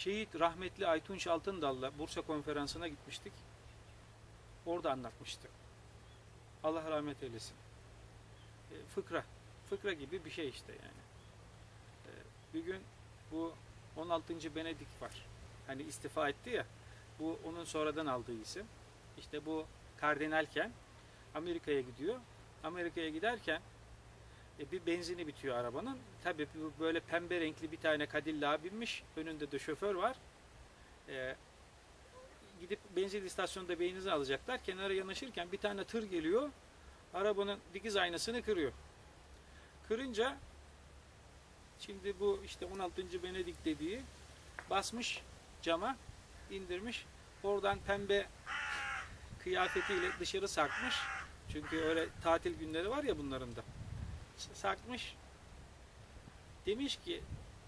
Şehit rahmetli Aytunç Altındal'la Bursa konferansına gitmiştik. Orada anlatmıştı. Allah rahmet eylesin. E, fıkra. Fıkra gibi bir şey işte yani. E, bir gün bu 16. Benedik var. Hani istifa etti ya. Bu onun sonradan aldığı isim. İşte bu kardinalken Amerika'ya gidiyor. Amerika'ya giderken e, bir benzini bitiyor arabanın. Tabii böyle pembe renkli bir tane Cadillac'a binmiş. Önünde de şoför var. E, gidip benzin istasyonunda beyninizi alacaklar. Kenara yanaşırken bir tane tır geliyor. Arabanın dikiz aynasını kırıyor. Kırınca şimdi bu işte 16. Benedik dediği basmış cama indirmiş. Oradan pembe kıyafetiyle dışarı sarkmış. Çünkü öyle tatil günleri var ya bunların da. Sarkmış. Demiş ki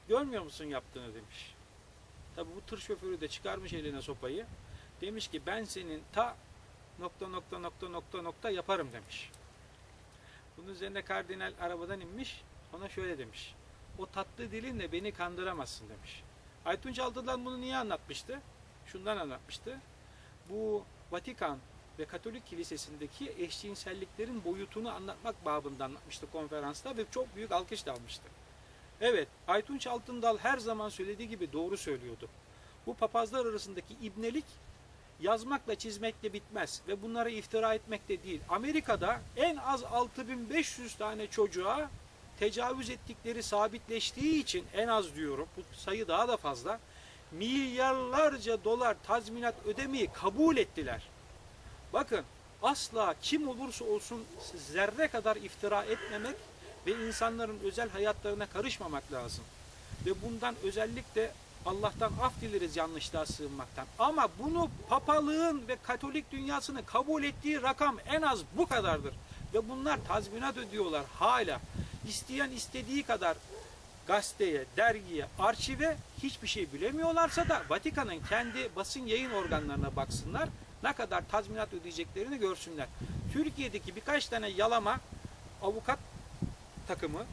görmüyor musun yaptığını demiş. Tabi bu tır şoförü de çıkarmış eline sopayı. Demiş ki ben senin ta nokta nokta nokta nokta nokta yaparım demiş. Bunun üzerine kardinal arabadan inmiş. Ona şöyle demiş. O tatlı dilinle beni kandıramazsın demiş. Aytunç Altılan bunu niye anlatmıştı? Şundan anlatmıştı. Bu Vatikan ve Katolik Kilisesi'ndeki eşcinselliklerin boyutunu anlatmak babında anlatmıştı konferansta ve çok büyük alkış da almıştı. Evet, Aytunç Altındal her zaman söylediği gibi doğru söylüyordu. Bu papazlar arasındaki ibnelik yazmakla çizmekle bitmez ve bunlara iftira etmek de değil. Amerika'da en az 6500 tane çocuğa tecavüz ettikleri sabitleştiği için en az diyorum bu sayı daha da fazla milyarlarca dolar tazminat ödemeyi kabul ettiler. Bakın asla kim olursa olsun zerre kadar iftira etmemek ve insanların özel hayatlarına karışmamak lazım. Ve bundan özellikle Allah'tan af dileriz yanlışlığa sığınmaktan. Ama bunu papalığın ve katolik dünyasını kabul ettiği rakam en az bu kadardır. Ve bunlar tazminat ödüyorlar hala. İsteyen istediği kadar gazeteye, dergiye, arşive hiçbir şey bilemiyorlarsa da Vatikan'ın kendi basın yayın organlarına baksınlar. Ne kadar tazminat ödeyeceklerini görsünler. Türkiye'deki birkaç tane yalama avukat takımı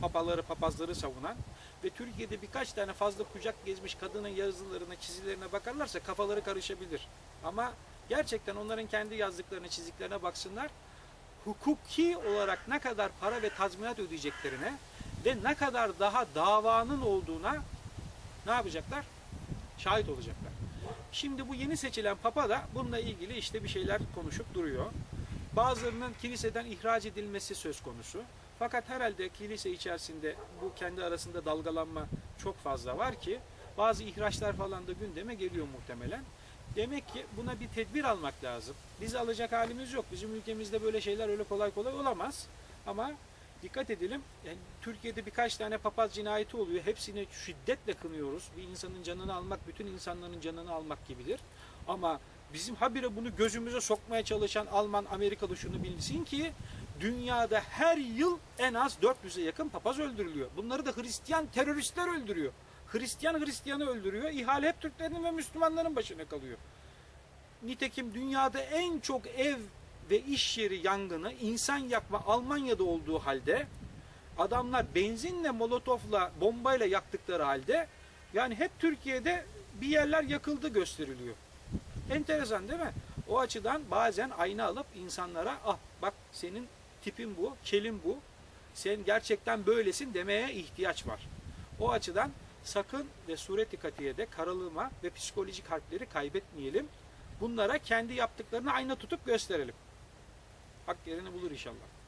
papaları papazları savunan ve Türkiye'de birkaç tane fazla kucak gezmiş kadının yazılarına, çizilerine bakarlarsa kafaları karışabilir. Ama gerçekten onların kendi yazdıklarına, çizdiklerine baksınlar. Hukuki olarak ne kadar para ve tazminat ödeyeceklerine ve ne kadar daha davanın olduğuna ne yapacaklar? Şahit olacaklar. Şimdi bu yeni seçilen papa da bununla ilgili işte bir şeyler konuşup duruyor. Bazılarının kiliseden ihraç edilmesi söz konusu. Fakat herhalde kilise içerisinde bu kendi arasında dalgalanma çok fazla var ki bazı ihraçlar falan da gündeme geliyor muhtemelen. Demek ki buna bir tedbir almak lazım. Biz alacak halimiz yok. Bizim ülkemizde böyle şeyler öyle kolay kolay olamaz. Ama dikkat edelim. Yani Türkiye'de birkaç tane papaz cinayeti oluyor. Hepsini şiddetle kınıyoruz. Bir insanın canını almak bütün insanların canını almak gibidir. Ama bizim habire bunu gözümüze sokmaya çalışan Alman, Amerikalı şunu bilsin ki dünyada her yıl en az 400'e yakın papaz öldürülüyor. Bunları da Hristiyan teröristler öldürüyor. Hristiyan Hristiyanı öldürüyor. İhale hep Türklerin ve Müslümanların başına kalıyor. Nitekim dünyada en çok ev ve iş yeri yangını insan yakma Almanya'da olduğu halde adamlar benzinle, molotofla, bombayla yaktıkları halde yani hep Türkiye'de bir yerler yakıldı gösteriliyor. Enteresan değil mi? O açıdan bazen ayna alıp insanlara ah bak senin tipin bu, kelin bu, sen gerçekten böylesin demeye ihtiyaç var. O açıdan sakın ve sureti katiyede karalığıma ve psikolojik harpleri kaybetmeyelim. Bunlara kendi yaptıklarını ayna tutup gösterelim. Hak yerini bulur inşallah.